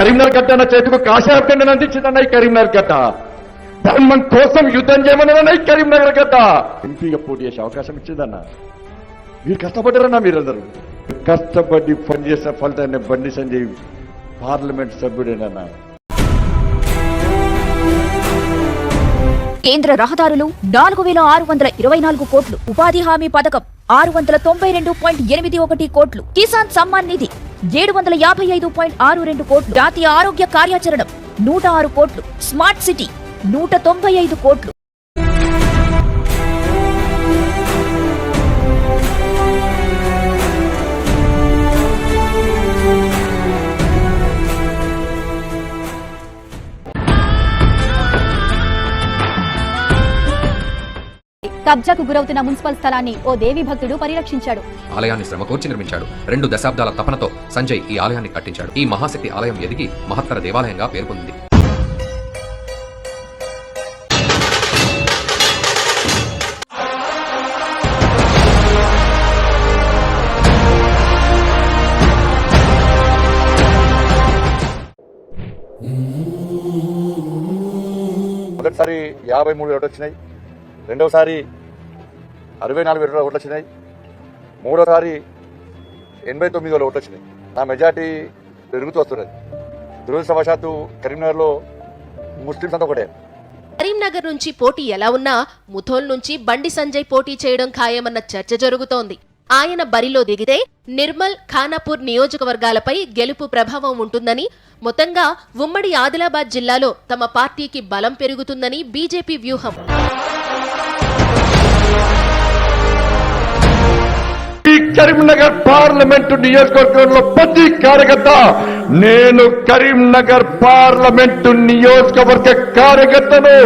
కరీంనగర్ గడ్డ అన్న చేతికి కాషాయ పిండిని అందించిందన్న ఈ కరీంనగర్ గడ్డ. ధర్మం కోసం యుద్ధం చేయమన్న ఈ కరీంనగర్ గడ్డ. ఎంపీగా పోటీ చేసే అవకాశం ఇచ్చిందన్న. మీరు కష్టపడ్డారన్నా మీరందరూ. కష్టపడి పనిచేసిన ఫలితాన్ని బండి సంజయ్ పార్లమెంట్ సభ్యుడేనన్నా. కేంద్ర రహదారులు నాలుగు వేల ఆరు వందల ఇరవై నాలుగు కోట్లు ఉపాధి హామీ పథకం ఆరు వందల తొంభై రెండు పాయింట్ ఎనిమిది ఒకటి కోట్లు కిసాన్ సమ్మాన్ నిధి. ఏడు వందల యాభై ఐదు పాయింట్ ఆరు రెండు కోట్లు. జాతీయ ఆరోగ్య కార్యాచరణ నూట ఆరు కోట్లు. స్మార్ట్ సిటీ నూట తొంభై ఐదు కోట్లు. కబ్జాకు గురవుతున్న మున్సిపల్ స్థలాన్ని ఓ దేవి భక్తుడు పరిరక్షించాడు. ఆలయాన్ని శ్రమకూర్చి నిర్మించాడు. రెండు దశాబ్దాల తపనతో సంజయ్ ఈ ఆలయాన్ని కట్టించాడు. ఈ మహాశక్తి ఆలయం ఎదిగి మహత్తర దేవాలయంగా పేర్కొంది మొదటిసారి యాభై మూడు వచ్చినాయి. రెండవసారి అరవై నాలుగు వేల ఓట్లు వచ్చినాయి మూడోసారి ఎనభై తొమ్మిది వేల ఓట్లు వచ్చినాయి నా మెజార్టీ పెరుగుతూ వస్తున్నది. దురదృష్టవశాత్తు కరీంనగర్లో ముస్లిమ్స్ అంతా ఒకటే. కరీంనగర్ నుంచి పోటీ ఎలా ఉన్నా ముథోల్ నుంచి బండి సంజయ్ పోటీ చేయడం ఖాయమన్న చర్చ జరుగుతోంది. ఆయన బరిలో దిగితే నిర్మల్ ఖానాపూర్ నియోజకవర్గాలపై గెలుపు ప్రభావం ఉంటుందని మొత్తంగా ఉమ్మడి ఆదిలాబాద్ జిల్లాలో తమ పార్టీకి బలం పెరుగుతుందని బీజేపీ వ్యూహం. కరీంనగర్ పార్లమెంటు నియోజకవర్గంలో ప్రతి కార్యకర్త నేను కరీంనగర్ పార్లమెంటు నియోజకవర్గ కార్యకర్తను.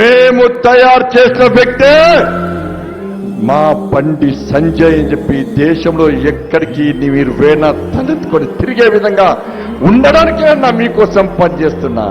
మేము తయారు చేసిన వ్యక్తే మా బండి సంజయ్ అని చెప్పి దేశంలో ఎక్కడికి మీరు వేణ తలెత్తుకొని తిరిగే విధంగా ఉండడానికే నా మీకోసం పనిచేస్తున్నా?